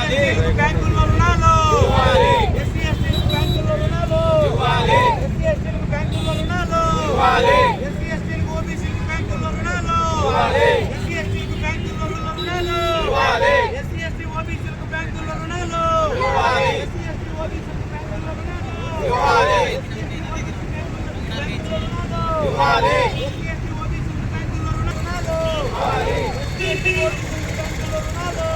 బ్యాంకుల్లో రుణాలు ఎస్సీ ఎస్టీలకు బ్యాంకుల్లో రుణాలు ఎస్సీ ఎస్టీలకు బ్యాంకుల్లో రుణాలు ఎస్సీ ఎస్టీలకు ఓబీసీలకు బ్యాంకుల్లో రుణాలు ఎస్సీ ఎస్టీలకు బ్యాంకుల్లో రుణాలు ఎస్సీ ఎస్టీ ఓబీసీలకు బ్యాంకుల్లో రుణాలు ఎస్సీ ఎస్టీ ఓబీసీలకు బ్యాంకుల్లో రుణాలు ఎస్సీ ఎస్టీ ఓబీసీలకు బ్యాంకుల్లో రుణాలు ఎస్సీ ఎస్టీ ఓబీసీలకు బ్యాంకుల్లో రుణాలు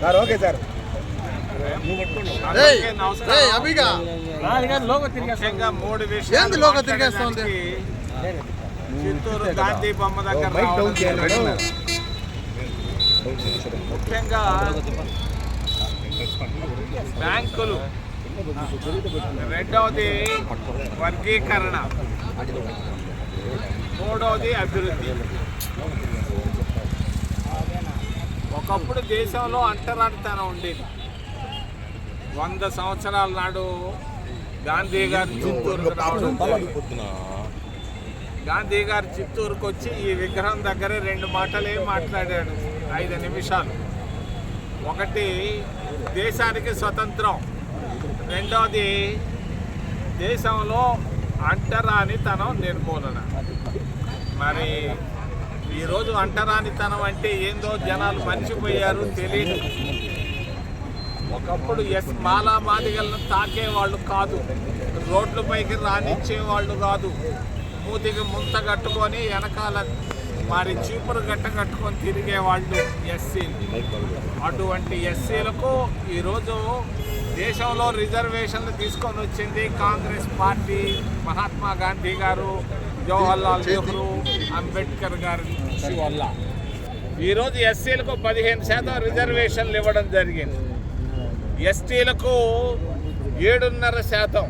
సార్ ఓకే సార్. అభిగా లోగో తిరిగేస్తా ఉంది? చిత్తూరు గాంధీ బొమ్మ దగ్గర. ముఖ్యంగా బ్యాంకులు రెండవది వర్గీకరణ మూడవది అభివృద్ధి ఒకప్పుడు దేశంలో అంటరానితనం ఉండేది వంద సంవత్సరాల నాడు గాంధీ గారు చిత్తూరుకు రావడం. గాంధీ గారు చిత్తూరుకు వచ్చి ఈ విగ్రహం దగ్గరే రెండు మాటలే మాట్లాడాడు. ఐదు నిమిషాలు. ఒకటి దేశానికి స్వతంత్రం. రెండవది దేశంలో అంటరానితనం నిర్మూలన. మరి ఈరోజు అంటరానితనం అంటే ఏందో జనాలు మర్చిపోయారు తెలియదు ఒకప్పుడు ఎస్ మాలా మాదిగలను తాకేవాళ్ళు కాదు. రోడ్లపైకి రానిచ్చేవాళ్ళు కాదు. మూతికి ముంత కట్టుకొని వెనకాల మరి చీపురు గట్ట కట్టుకొని తిరిగే వాళ్ళు ఎస్సీలు. అటువంటి ఎస్సీలకు ఈరోజు దేశంలో రిజర్వేషన్లు తీసుకొని వచ్చింది కాంగ్రెస్ పార్టీ మహాత్మా గాంధీ గారు జవహర్లాల్ నెహ్రూ అంబేద్కర్ గారి వల్ల. ఈరోజు ఎస్సీలకు పదిహేను శాతం రిజర్వేషన్లు ఇవ్వడం జరిగింది. ఎస్టీలకు ఏడున్నర శాతం.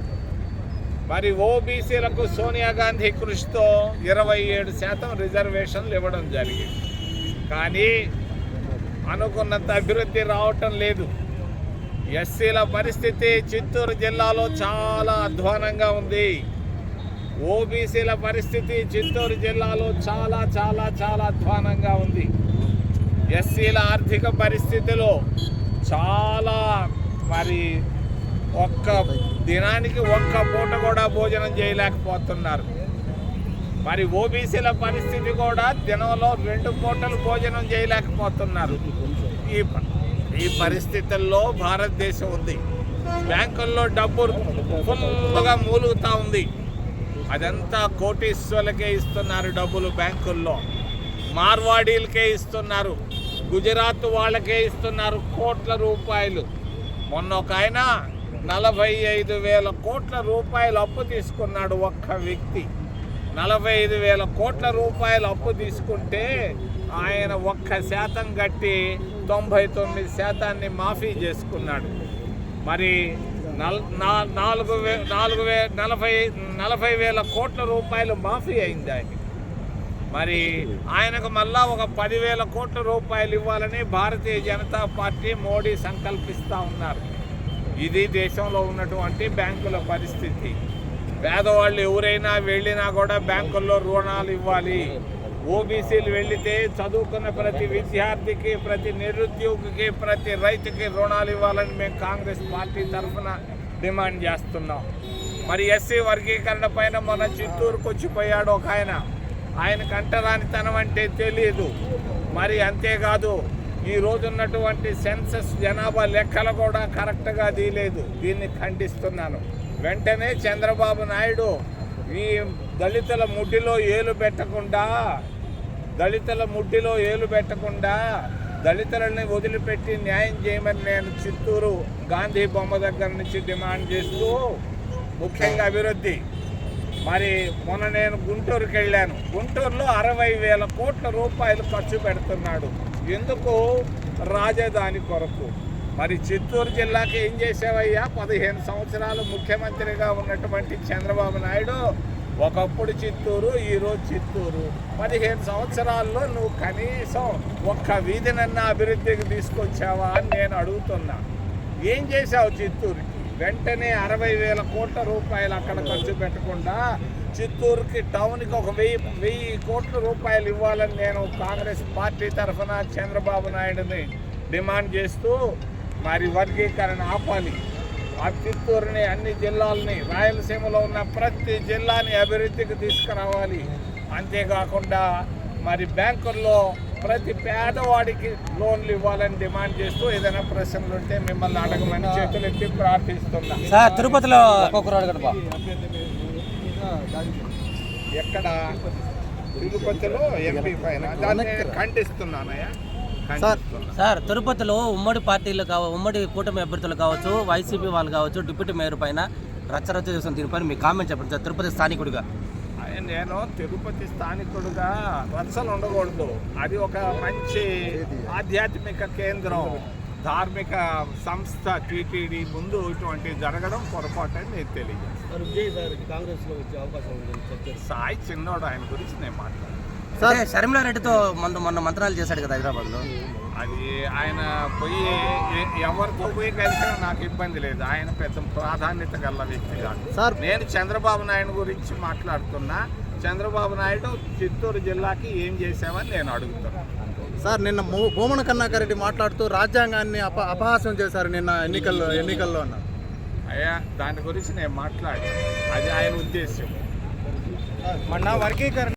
మరి ఓబీసీలకు సోనియా గాంధీ కృషితో ఇరవై ఏడు శాతం రిజర్వేషన్లు ఇవ్వడం జరిగింది. కానీ అనుకున్నంత అభివృద్ధి రావటం లేదు. ఎస్సీల పరిస్థితి చిత్తూరు జిల్లాలో చాలా అధ్వానంగా ఉంది. ఓబీసీల పరిస్థితి చిత్తూరు జిల్లాలో చాలా చాలా చాలా అధ్వానంగా ఉంది. ఎస్సీల ఆర్థిక పరిస్థితిలో చాలా మరి ఒక్క దినానికి ఒక్క పూట కూడా భోజనం చేయలేకపోతున్నారు. మరి ఓబీసీల పరిస్థితి కూడా దినంలో రెండు పూటలు భోజనం చేయలేకపోతున్నారు. ఈ ఈ పరిస్థితుల్లో భారతదేశం ఉంది. బ్యాంకుల్లో డబ్బు ఫుల్గా మూలుగుతూ ఉంది. అదంతా కోటీశ్వర్లకే ఇస్తున్నారు డబ్బులు బ్యాంకుల్లో. మార్వాడీలకే ఇస్తున్నారు. గుజరాత్ వాళ్ళకే ఇస్తున్నారు కోట్ల రూపాయలు. మొన్న ఒక ఆయన నలభై ఐదు వేల కోట్ల రూపాయలు అప్పు తీసుకున్నాడు ఒక్క వ్యక్తి. నలభై ఐదు వేల కోట్ల రూపాయలు అప్పు తీసుకుంటే ఆయన ఒక్క శాతం కట్టి తొంభై తొమ్మిది శాతాన్ని మాఫీ చేసుకున్నాడు. మరి నల్ నా- నాలుగు వే నాలుగు వే నలభై నలభై వేల కోట్ల రూపాయలు మాఫీ అయింది ఆయన మరి ఆయనకు మళ్ళా ఒక పదివేల కోట్ల రూపాయలు ఇవ్వాలని భారతీయ జనతా పార్టీ మోడీ సంకల్పిస్తూ ఉన్నారు. ఇది దేశంలో ఉన్నటువంటి బ్యాంకుల పరిస్థితి. పేదవాళ్ళు ఎవరైనా వెళ్ళినా కూడా బ్యాంకుల్లో రుణాలు ఇవ్వాలి. ఓబీసీలు వెళితే చదువుకున్న ప్రతి విద్యార్థికి ప్రతి నిరుద్యోగికి ప్రతి రైతుకి రుణాలు ఇవ్వాలని మేము కాంగ్రెస్ పార్టీ తరఫున డిమాండ్ చేస్తున్నాం. మరి ఎస్సీ వర్గీకరణ పైన మన చిత్తూరుకు వచ్చిపోయాడు ఒక ఆయన. ఆయనకు అంటరానితనం అంటే తెలియదు. మరి అంతేకాదు ఈ ఉన్నటువంటి సెన్సస్ జనాభా లెక్కలు కూడా కరెక్ట్గా తీయలేదు. దీన్ని ఖండిస్తున్నాను. వెంటనే చంద్రబాబు నాయుడు ఈ దళితుల ముడ్డిలో ఏలు పెట్టకుండా దళితుల ముడ్డిలో ఏలు పెట్టకుండా దళితులని వదిలిపెట్టి న్యాయం చేయమని నేను చిత్తూరు గాంధీ బొమ్మ దగ్గర నుంచి డిమాండ్ చేస్తూ ముఖ్యంగా అభివృద్ధి. మరి మొన్న నేను గుంటూరుకి వెళ్ళాను గుంటూరులో అరవై వేల కోట్ల రూపాయలు ఖర్చు పెడుతున్నాడు. ఎందుకు? రాజధాని కొరకు. మరి చిత్తూరు జిల్లాకి ఏం చేసావయ్యా? పదిహేను సంవత్సరాలు ముఖ్యమంత్రిగా ఉన్నటువంటి చంద్రబాబు నాయుడు ఒకప్పుడు చిత్తూరు ఈరోజు చిత్తూరు. పదిహేను సంవత్సరాల్లో నువ్వు కనీసం ఒక్క వీధినన్నా అభివృద్ధికి తీసుకొచ్చావా అని నేను అడుగుతున్నా. ఏం చేశావు చిత్తూరుకి? వెంటనే అరవై వేల కోట్ల రూపాయలు అక్కడ ఖర్చు పెట్టకుండా చిత్తూరుకి టౌన్కి ఒక వెయ్యి వెయ్యి కోట్ల రూపాయలు ఇవ్వాలని నేను కాంగ్రెస్ పార్టీ తరఫున చంద్రబాబు నాయుడుని డిమాండ్ చేస్తూ మరి వర్గీకరణ ఆపాలి. ఆ చిత్తూరుని అన్ని జిల్లాలని రాయలసీమలో ఉన్న ప్రతి జిల్లాని అభివృద్ధికి తీసుకురావాలి. అంతేకాకుండా మరి బ్యాంకుల్లో ప్రతి పేదవాడికి లోన్లు ఇవ్వాలని డిమాండ్ చేస్తూ ఏదైనా ప్రశ్నలు ఉంటే మిమ్మల్ని అడగమని చేతులు ఎత్తి ప్రార్థిస్తున్నా. సార్ తిరుపతిలో ఎక్కడ? తిరుపతిలో ఎంపీ పైన. దాన్ని ఖండిస్తున్నానయ్యా. ఖండిస్తున్నా సార్ తిరుపతిలో ఉమ్మడి పార్టీలు కావ ఉమ్మడి కూటమి అభ్యర్థులు కావచ్చు వైసీపీ వాళ్ళు కావచ్చు డిప్యూటీ మేయర్ పైన రచ్చరచ్చ చేస్తున్న దీనిపైన మీ కామెంట్ చెప్పండి సార్ తిరుపతి స్థానికుడిగా. నేను తిరుపతి స్థానికుడుగా రచ్చలు ఉండకూడదు. అది ఒక మంచి ఆధ్యాత్మిక కేంద్రం. ధార్మిక సంస్థ టీటీడీ ముందు ఇటువంటి జరగడం పొరపాటు అని నేను తెలియజేస్తాను. సాయి చిన్నోడు ఆయన గురించి నేను మాట్లాడాను. అదే షర్మిలారెడ్డితో మొన్న మొన్న మంత్రాలు చేశాడు కదా హైదరాబాద్లో. అది ఆయన పోయి ఎవరితో పోయి కలిసినా నాకు ఇబ్బంది లేదు. ఆయన పెద్ద ప్రాధాన్యత గల వ్యక్తి కాదు. సార్. నేను చంద్రబాబు నాయుడు గురించి మాట్లాడుతున్నా. చంద్రబాబు నాయుడు చిత్తూరు జిల్లాకి ఏం చేశామని నేను అడుగుతున్నా. సార్ నిన్న భూమన కన్నాకరెడ్డి మాట్లాడుతూ రాజ్యాంగాన్ని అప అపహాస్యం చేశారు నిన్న ఎన్నికల్లో ఎన్నికల్లో అన్నారు. అయ్యా దాని గురించి నేను మాట్లాడి అది ఆయన ఉద్దేశం మొన్న వర్గీకరణ